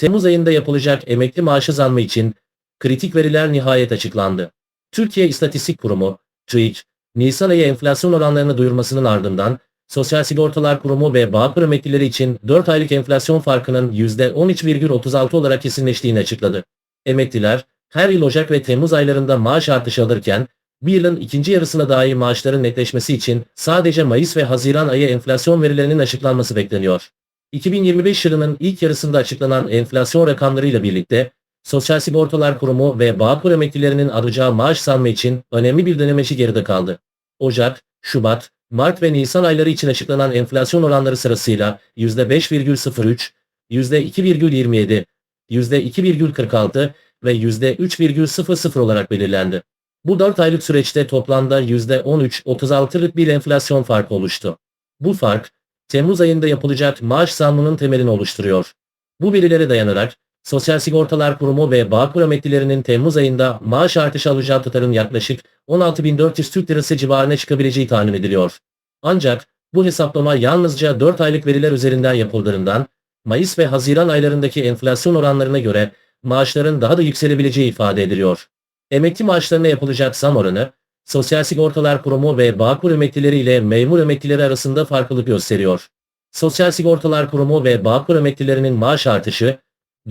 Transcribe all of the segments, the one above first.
Temmuz ayında yapılacak emekli maaşı zammı için kritik veriler nihayet açıklandı. Türkiye İstatistik Kurumu, TÜİK, Nisan ayı enflasyon oranlarını duyurmasının ardından Sosyal Sigortalar Kurumu ve Bağkur emeklileri için 4 aylık enflasyon farkının %13,36 olarak kesinleştiğini açıkladı. Emekliler, her yıl Ocak ve Temmuz aylarında maaş artışı alırken, bir yılın ikinci yarısına dair maaşların netleşmesi için sadece Mayıs ve Haziran ayı enflasyon verilerinin açıklanması bekleniyor. 2025 yılının ilk yarısında açıklanan enflasyon rakamlarıyla birlikte, Sosyal Sigortalar Kurumu ve Bağkur emeklilerinin alacağı maaş zammı için önemli bir dönemeçi geride kaldı. Ocak, Şubat, Mart ve Nisan ayları için açıklanan enflasyon oranları sırasıyla %5,03, %2,27, %2,46 ve %3,00 olarak belirlendi. Bu 4 aylık süreçte toplamda %13-36'lık bir enflasyon farkı oluştu. Bu fark, Temmuz ayında yapılacak maaş zammının temelini oluşturuyor. Bu verilere dayanarak, Sosyal Sigortalar Kurumu ve Bağkur emeklilerinin Temmuz ayında maaş artışı alacağı tutarın yaklaşık 16.400 Türk Lirası civarına çıkabileceği tahmin ediliyor. Ancak bu hesaplama yalnızca 4 aylık veriler üzerinden yapıldığından Mayıs ve Haziran aylarındaki enflasyon oranlarına göre maaşların daha da yükselebileceği ifade ediliyor. Emekli maaşlarına yapılacak zam oranı, Sosyal Sigortalar Kurumu ve Bağkur emeklileri ile memur emeklileri arasında farklılık gösteriyor. Sosyal Sigortalar Kurumu ve Bağkur emeklilerinin maaş artışı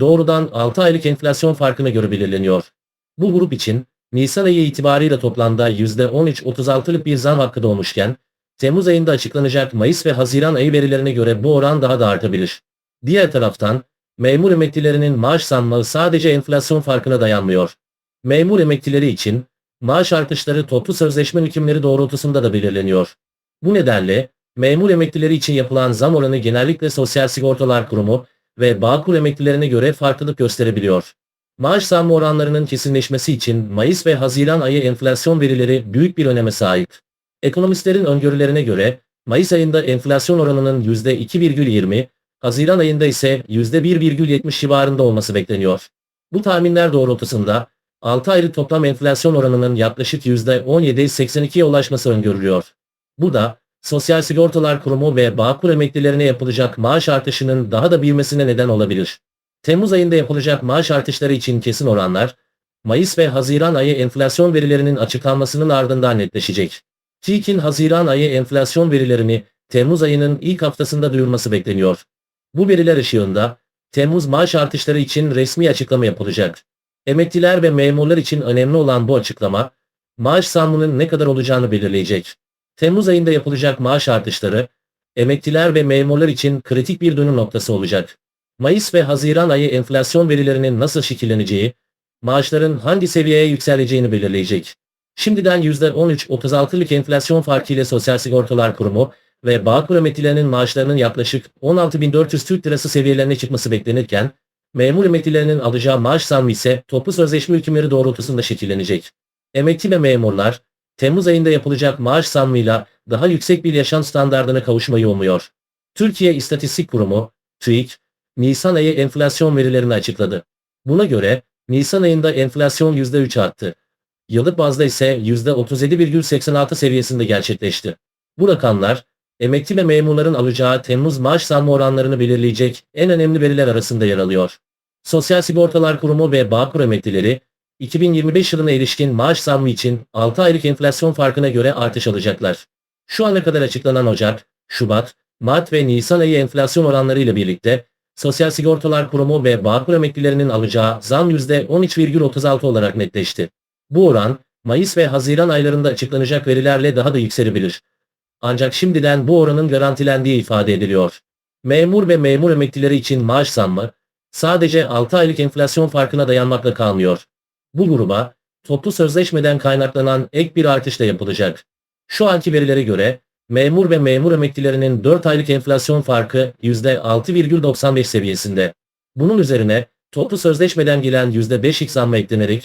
doğrudan 6 aylık enflasyon farkına göre belirleniyor. Bu grup için Nisan ayı itibariyle toplamda %13-36'lık bir zam hakkı doğmuşken, Temmuz ayında açıklanacak Mayıs ve Haziran ayı verilerine göre bu oran daha da artabilir. Diğer taraftan, memur emeklilerinin maaş zammı sadece enflasyon farkına dayanmıyor. Memur emeklileri için maaş artışları toplu sözleşme hükümleri doğrultusunda da belirleniyor. Bu nedenle memur emeklileri için yapılan zam oranı genellikle Sosyal Sigortalar Kurumu ve Bağkur emeklilerine göre farklılık gösterebiliyor. Maaş zammı oranlarının kesinleşmesi için Mayıs ve Haziran ayı enflasyon verileri büyük bir öneme sahip. Ekonomistlerin öngörülerine göre Mayıs ayında enflasyon oranının %2,20, Haziran ayında ise %1,70 civarında olması bekleniyor. Bu tahminler doğrultusunda 6 aylık toplam enflasyon oranının yaklaşık %17.82'ye ulaşması öngörülüyor. Bu da Sosyal Sigortalar Kurumu ve Bağkur emeklilerine yapılacak maaş artışının daha da büyümesine neden olabilir. Temmuz ayında yapılacak maaş artışları için kesin oranlar, Mayıs ve Haziran ayı enflasyon verilerinin açıklanmasının ardından netleşecek. TÜİK'in Haziran ayı enflasyon verilerini Temmuz ayının ilk haftasında duyurması bekleniyor. Bu veriler ışığında Temmuz maaş artışları için resmi açıklama yapılacak. Emekliler ve memurlar için önemli olan bu açıklama, maaş zammının ne kadar olacağını belirleyecek. Temmuz ayında yapılacak maaş artışları, emekliler ve memurlar için kritik bir dönüm noktası olacak. Mayıs ve Haziran ayı enflasyon verilerinin nasıl şekilleneceği, maaşların hangi seviyeye yükseleceğini belirleyecek. Şimdiden %13-36'lık enflasyon farkı ile Sosyal Sigortalar Kurumu ve Bağkur emeklilerinin maaşlarının yaklaşık 16.400 Türk Lirası seviyelerine çıkması beklenirken, memur emeklilerinin alacağı maaş zammı ise toplu sözleşme hükümleri doğrultusunda şekillenecek. Emekli ve memurlar, Temmuz ayında yapılacak maaş zammıyla daha yüksek bir yaşam standartına kavuşmayı umuyor. Türkiye İstatistik Kurumu, TÜİK, Nisan ayı enflasyon verilerini açıkladı. Buna göre, Nisan ayında enflasyon %3 arttı. Yıllık bazda ise %37,86 seviyesinde gerçekleşti. Bu rakamlar, emekli ve memurların alacağı Temmuz maaş zammı oranlarını belirleyecek en önemli veriler arasında yer alıyor. Sosyal Sigortalar Kurumu ve Bağkur emeklileri, 2025 yılına ilişkin maaş zammı için 6 aylık enflasyon farkına göre artış alacaklar. Şu ana kadar açıklanan Ocak, Şubat, Mart ve Nisan ayı enflasyon oranları ile birlikte Sosyal Sigortalar Kurumu ve Bağkur emeklilerinin alacağı zam %13,36 olarak netleşti. Bu oran, Mayıs ve Haziran aylarında açıklanacak verilerle daha da yükselebilir. Ancak şimdiden bu oranın garantilendiği ifade ediliyor. Memur ve memur emeklileri için maaş zammı, sadece 6 aylık enflasyon farkına dayanmakla kalmıyor. Bu gruba, toplu sözleşmeden kaynaklanan ek bir artış da yapılacak. Şu anki verilere göre, memur ve memur emeklilerinin 4 aylık enflasyon farkı %6,95 seviyesinde. Bunun üzerine, toplu sözleşmeden gelen %5 zammı eklenerek,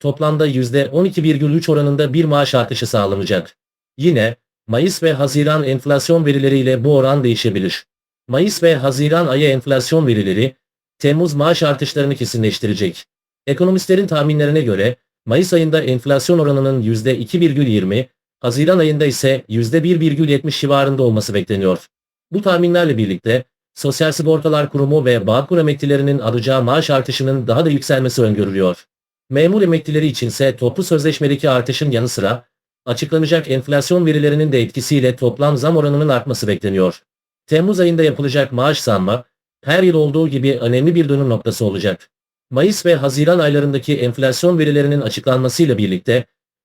toplamda %12,3 oranında bir maaş artışı sağlanacak. Yine, Mayıs ve Haziran enflasyon verileriyle bu oran değişebilir. Mayıs ve Haziran ayı enflasyon verileri, Temmuz maaş artışlarını kesinleştirecek. Ekonomistlerin tahminlerine göre, Mayıs ayında enflasyon oranının %2,20, Haziran ayında ise %1,70 civarında olması bekleniyor. Bu tahminlerle birlikte, Sosyal Sigortalar Kurumu ve Bağkur emeklilerinin alacağı maaş artışının daha da yükselmesi öngörülüyor. Memur emeklileri içinse toplu sözleşmedeki artışın yanı sıra açıklanacak enflasyon verilerinin de etkisiyle toplam zam oranının artması bekleniyor. Temmuz ayında yapılacak maaş zammı her yıl olduğu gibi önemli bir dönüm noktası olacak. Mayıs ve Haziran aylarındaki enflasyon verilerinin açıklanmasıyla birlikte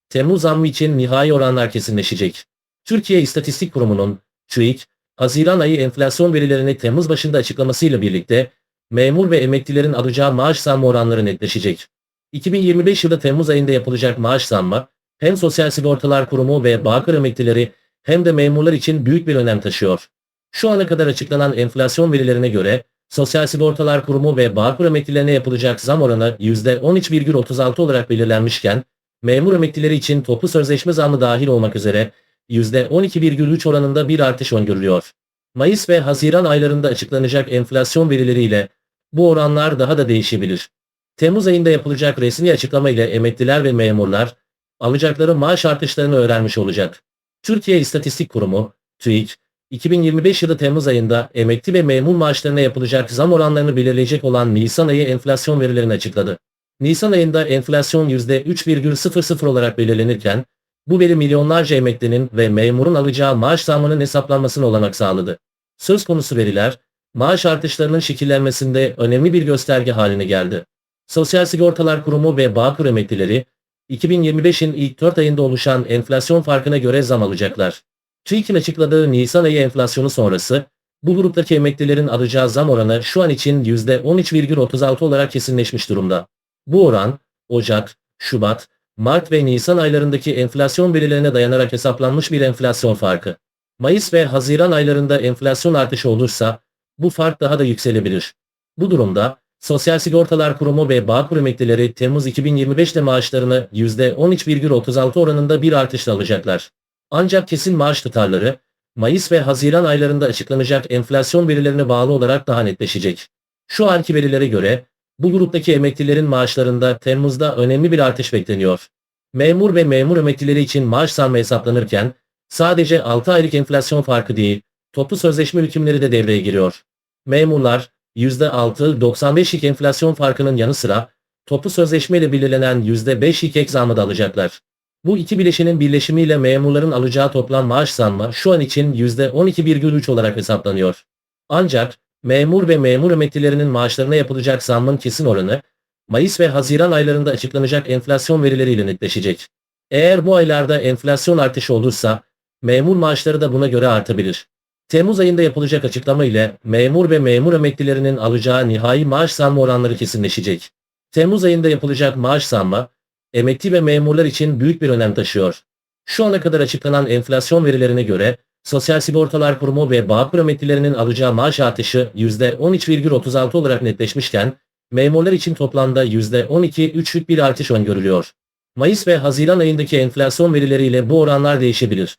Temmuz zammı için nihai oranlar kesinleşecek. Türkiye İstatistik Kurumu'nun TÜİK, Haziran ayı enflasyon verilerini Temmuz başında açıklamasıyla birlikte memur ve emeklilerin alacağı maaş zammı oranları netleşecek. 2025 yılı Temmuz ayında yapılacak maaş zammı hem Sosyal Sigortalar Kurumu ve Bağkur emeklileri hem de memurlar için büyük bir önem taşıyor. Şu ana kadar açıklanan enflasyon verilerine göre Sosyal Sigortalar Kurumu ve Bağkur emeklilerine yapılacak zam oranı %13,36 olarak belirlenmişken, memur emeklileri için toplu sözleşme zammı dahil olmak üzere %12,3 oranında bir artış öngörülüyor. Mayıs ve Haziran aylarında açıklanacak enflasyon verileriyle bu oranlar daha da değişebilir. Temmuz ayında yapılacak resmi açıklama ile emekliler ve memurlar alacakları maaş artışlarını öğrenmiş olacak. Türkiye İstatistik Kurumu, TÜİK, 2025 yılı Temmuz ayında emekli ve memur maaşlarına yapılacak zam oranlarını belirleyecek olan Nisan ayı enflasyon verilerini açıkladı. Nisan ayında enflasyon %3,00 olarak belirlenirken, bu veri milyonlarca emeklinin ve memurun alacağı maaş zammının hesaplanmasına olanak sağladı. Söz konusu veriler, maaş artışlarının şekillenmesinde önemli bir gösterge haline geldi. Sosyal Sigortalar Kurumu ve Bağkur emeklileri, 2025'in ilk 4 ayında oluşan enflasyon farkına göre zam alacaklar. TÜİK'in açıkladığı Nisan ayı enflasyonu sonrası, bu gruptaki emeklilerin alacağı zam oranı şu an için %13,36 olarak kesinleşmiş durumda. Bu oran, Ocak, Şubat, Mart ve Nisan aylarındaki enflasyon verilerine dayanarak hesaplanmış bir enflasyon farkı. Mayıs ve Haziran aylarında enflasyon artışı olursa, bu fark daha da yükselebilir. Bu durumda, Sosyal Sigortalar Kurumu ve Bağkur emeklileri Temmuz 2025'te maaşlarını %13,36 oranında bir artışla alacaklar. Ancak kesin maaş tutarları, Mayıs ve Haziran aylarında açıklanacak enflasyon verilerine bağlı olarak daha netleşecek. Şu anki verilere göre, bu gruptaki emeklilerin maaşlarında Temmuz'da önemli bir artış bekleniyor. Memur ve memur emeklileri için maaş zammı hesaplanırken, sadece 6 aylık enflasyon farkı değil, toplu sözleşme hükümleri de devreye giriyor. Memurlar, %6-95'lik enflasyon farkının yanı sıra, toplu sözleşme ile belirlenen %5'lik ek zammı da alacaklar. Bu iki bileşinin birleşimiyle memurların alacağı toplam maaş zammı şu an için %12,3 olarak hesaplanıyor. Ancak memur ve memur emeklilerinin maaşlarına yapılacak zammın kesin oranı Mayıs ve Haziran aylarında açıklanacak enflasyon verileriyle netleşecek. Eğer bu aylarda enflasyon artışı olursa memur maaşları da buna göre artabilir. Temmuz ayında yapılacak açıklama ile memur ve memur emeklilerinin alacağı nihai maaş zammı oranları kesinleşecek. Temmuz ayında yapılacak maaş zammı emekli ve memurlar için büyük bir önem taşıyor. Şu ana kadar açıklanan enflasyon verilerine göre Sosyal Sigortalar Kurumu ve Bağkur emeklilerinin alacağı maaş artışı %13,36 olarak netleşmişken memurlar için toplamda %12,3'lük bir artış öngörülüyor. Mayıs ve Haziran ayındaki enflasyon verileriyle bu oranlar değişebilir.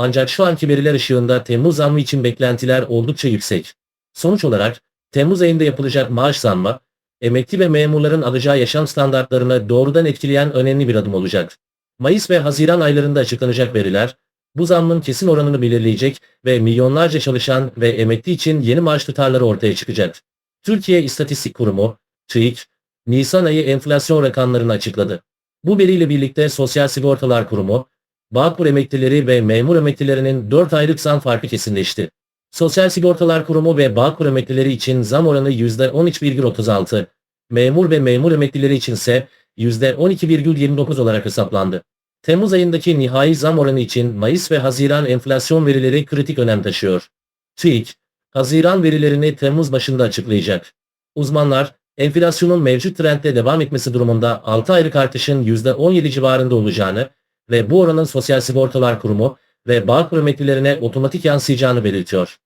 Ancak şu anki veriler ışığında Temmuz zammı için beklentiler oldukça yüksek. Sonuç olarak Temmuz ayında yapılacak maaş zammı emekli ve memurların alacağı yaşam standartlarını doğrudan etkileyen önemli bir adım olacak. Mayıs ve Haziran aylarında açıklanacak veriler, bu zammın kesin oranını belirleyecek ve milyonlarca çalışan ve emekli için yeni maaş tutarları ortaya çıkacak. Türkiye İstatistik Kurumu, TÜİK, Nisan ayı enflasyon rakamlarını açıkladı. Bu veriyle birlikte Sosyal Sigortalar Kurumu, Bağkur emeklileri ve memur emeklilerinin 4 aylık zam farkı kesinleşti. Sosyal Sigortalar Kurumu ve Bağkur emeklileri için zam oranı %13,36, memur ve memur emeklileri için ise %12,29 olarak hesaplandı. Temmuz ayındaki nihai zam oranı için Mayıs ve Haziran enflasyon verileri kritik önem taşıyor. TÜİK, Haziran verilerini Temmuz başında açıklayacak. Uzmanlar, enflasyonun mevcut trendde devam etmesi durumunda 6 aylık artışın %17 civarında olacağını ve bu oranın Sosyal Sigortalar Kurumu ve Bağkur emeklilerine otomatik yansıyacağını belirtiyor.